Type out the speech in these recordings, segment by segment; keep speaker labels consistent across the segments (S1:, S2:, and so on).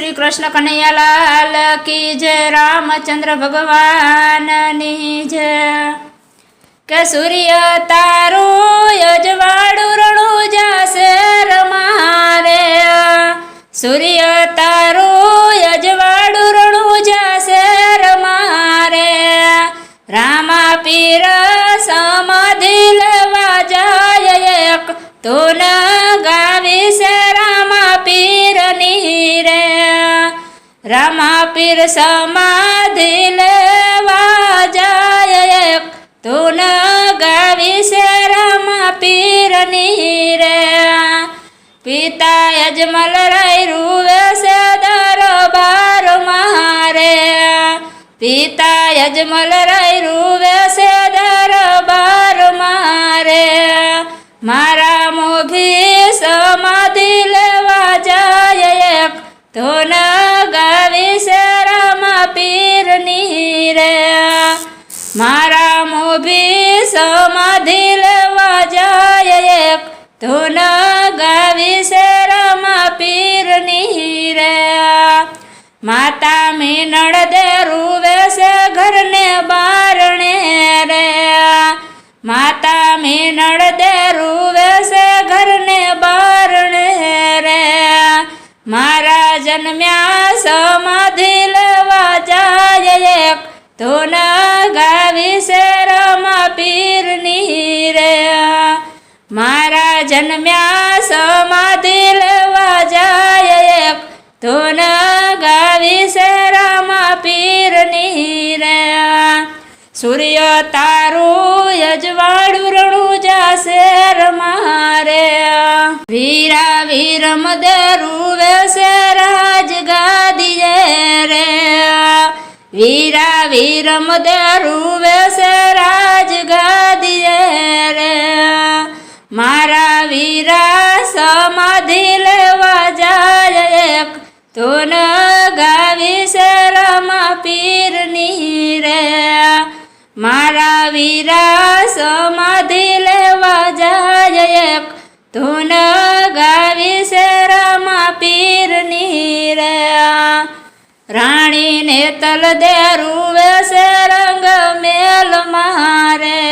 S1: કૃષ્ણ કનૈયાલાલ કી જય, રામચંદ્ર ભગવાનની જય. કે સૂર્ય તારો અજવાળું રણું જાશે રમારે સૂર્ય તારો અજવાળું રણું જાશે રમારે રામા પીર સમાધિ લેવા જાય એક. તો ગાવી છે રામા પીરની રે. રામા પીર સમાધિ લેવા જાય એક. તો ન ગાવી છે રામા પીરની રે. પિતા અજમલ રાય રૂવે છે દરબાર મારે. પિતા અજમલ રાય રૂવે છે દરબાર મારે. મારા મોભી રે. મારા મોભી સમાધિ લેવા જાય એક ધૂન ગાવી છે રમા પીરની રે. માતા મીનળ દે રૂવે છે ઘરને બારણે રે. માતા મીનળ દે રૂવે છે ઘરને બારણે રે. મારા જન્મ્યા સમાધિ લેવા જાય એક. ધૂન ગાવી છે રમા પીરની રે. મારા જન્મ્યા સમાધિ લેવા જાય એક. ધૂન ગાવી છે રમા પીરની રે. સૂર્ય તારું યજવાળું રણું મારે. વીરા વીરમ દરુવે છે રાજ ગાદીએ રે. વીરા વીરમ દરુવે છે રાજ ગાદીએ રે. મારા વીરા સમાધિ લેવા જાય એક. તો ન ગાવી છે રમા પીરની રે. મારા વીરા સમાધિ એક તો ન ગાવી છે રમા પીરની રે રાણીને તલ દે રૂવે છે રંગ મેલ મારે.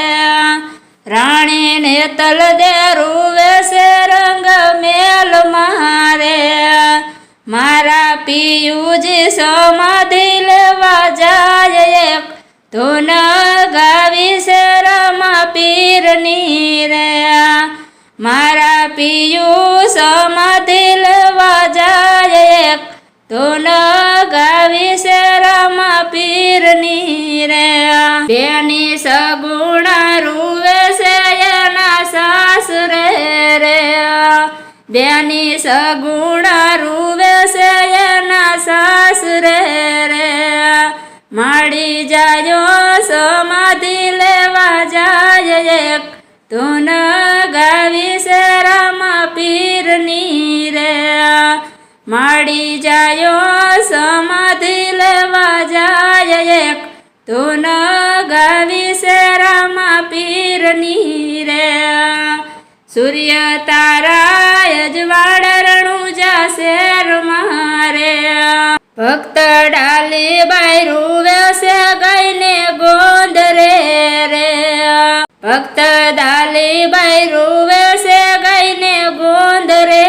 S1: રાણીને તલ દે રૂવે છે રંગ મેલ મારે. મારા પિયુજી સમાધિ લેવા જાય એક. ધૂન ગાવી છે રમા પીરની રે એક તો ન ગાવી છે રમા પીરની રે બેની સગુણ રૂવે છે એના સાસરે રે બેની સગુણ રૂવે છે એના સાસરે રે માડી જાયો પીરની રે સૂર્ય તારા અજવાળ રણું જાશે મારે ભક્ત ડાલી બાયરું રૂવે ગઈને ગોંદ રે રે. ભક્ત ડાલી બાયરું રૂવે ગઈને ગોંદ રે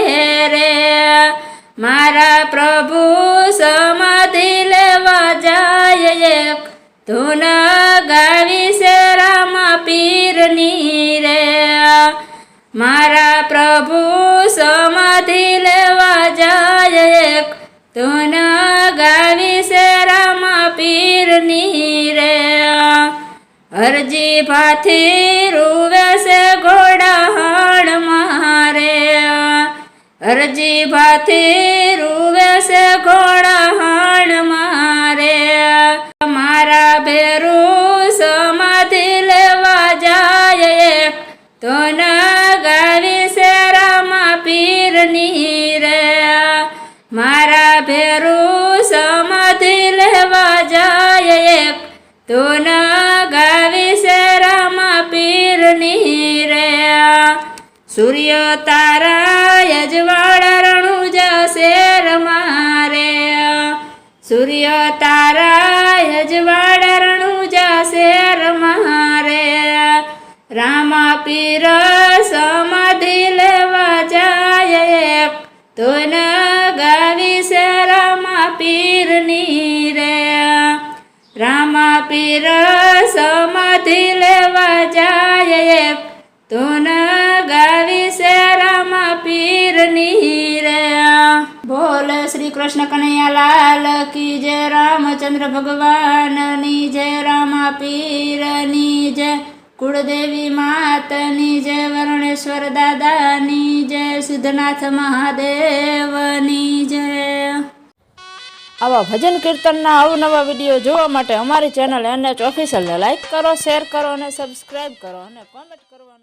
S1: રે. મારા પ્રભુ સમાધિ લેવા જાય એક ધૂન પ્રભુ સમાધિ લેવા જાય એક. ધૂન ગાવી છે રામા પીરની રે હરજી ભાથી રૂવે છે ઘોડા હણ મારે હરજી ભાથી રૂવે છે ઘોડા હણ મારે સમાધિ લેવા જાય એક. તું ગાવી છે રામા પીરની રે સૂર્ય તારા યજવાળ રણું જશે રમારે સૂર્ય તારા યજવાડ રણુજા જશે મારે રામા પીર સમાધિ લેવા જાય એક. રામા પીરની રે રામા પીર સમાધિ લેવા જાય એક ધૂન ગાવી છે રામા પીરની રે બોલ શ્રી કૃષ્ણ કનૈયા લાલ કી જય રામચંદ્ર ભગવાનની જય, રામા પીરની જય, કુળદેવી માતની જય, વરુણેશ્વર દાદાની જય, સિદ્ધનાથ મહાદેવની
S2: આવા ભજન કીર્તનના અવનવા વીડિયો જોવા માટે અમારી ચેનલ એનએચ ઓફિશિયલને લાઈક કરો શેર કરો અને સબસ્ક્રાઈબ કરો અને કોમેન્ટ કરવાનું